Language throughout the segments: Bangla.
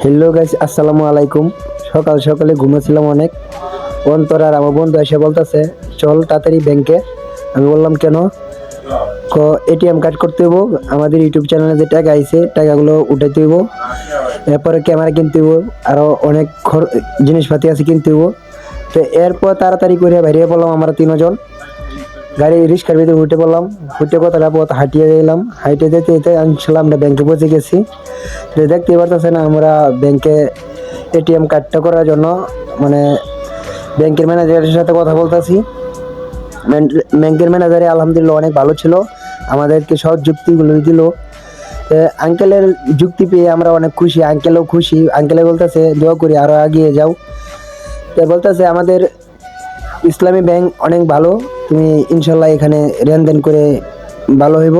হ্যালো গাইস আসসালামু আলাইকুম সকাল সকালে ঘুমেছিলাম অনেক। অন্তর আর আমার বন্ধু এসে বলতেছে, চল তাড়াতাড়ি ব্যাংকে আমি বললাম, কেন? ক এটিএম কার্ড করতে হইব। আমাদের ইউটিউব চ্যানেলে যে টাকা আইছে, টাকাগুলো উঠাইতে হইব। এরপরে ক্যামেরা কিনতে হইব। আরও অনেক জিনিসপাতি আছে কিনতে হইব। তো এরপর তাড়াতাড়ি করে বাইরে পড়লাম আমরা তিনজন। গাড়ি রিক্সার ভিতরে উঠে পড়লাম। উঠে কতটা পথ হাঁটিয়ে গেলাম হাইটে যেতে যেতে ইনশাল্লাহ আমরা ব্যাংকে পৌঁছে গেছি। দেখতে পারতেছেন আমরা ব্যাংকে এটিএম কার্ডটা করার জন্য মানে ব্যাংকের ম্যানেজারের সাথে কথা বলতেছি। ব্যাংকের ম্যানেজারে আলহামদুলিল্লাহ অনেক ভালো ছিল। আমাদেরকে সব যুক্তিগুলো দিল। আঙ্কেলের যুক্তি পেয়ে আমরা অনেক খুশি। আঙ্কেলও খুশি। আঙ্কেলে বলতেছে, দোয়া করি আরও এগিয়ে যাও। তো বলতেছে, আমাদের ইসলামী ব্যাংক অনেক ভালো। তুমি ইনশাল্লাহ এখানে লেনদেন করে ভালো হইব।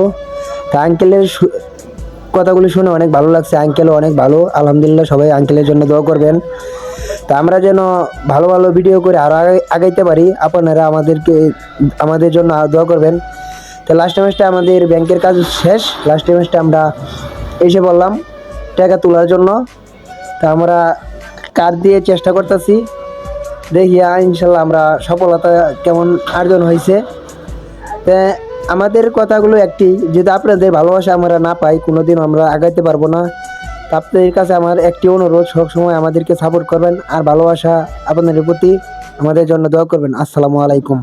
তা আঙ্কেলের কথাগুলি শুনে অনেক ভালো লাগছে। আঙ্কেলও অনেক ভালো। আলহামদুলিল্লাহ সবাই আঙ্কেলের জন্য দোয়া করবেন। তা আমরা যেন ভালো ভালো ভিডিও করে আরও আগাইতে পারি। আপনারা আমাদেরকে, আমাদের জন্য দোয়া করবেন। তো লাস্ট ম্যাচটা আমাদের ব্যাংকের কাজ শেষ। লাস্ট ম্যাচটা আমরা এসে বললাম টাকা তোলার জন্য। তা আমরা কার্ড দিয়ে চেষ্টা করতেছি। দেখি আহ, ইনশাল্লাহ আমরা সফলতা কেমন অর্জন হয়েছে। আমাদের কথাগুলো একটি যদি আপনাদের ভালোবাসা আমরা না পাই কোনোদিন আমরা আগাইতে পারব না। আপনাদের কাছে আমার একটি অনুরোধ সবসময় আমাদেরকে সাপোর্ট করবেন আর ভালোবাসা আপনাদের প্রতি আমাদের জন্য দোয়া করবেন। আসসালামু আলাইকুম।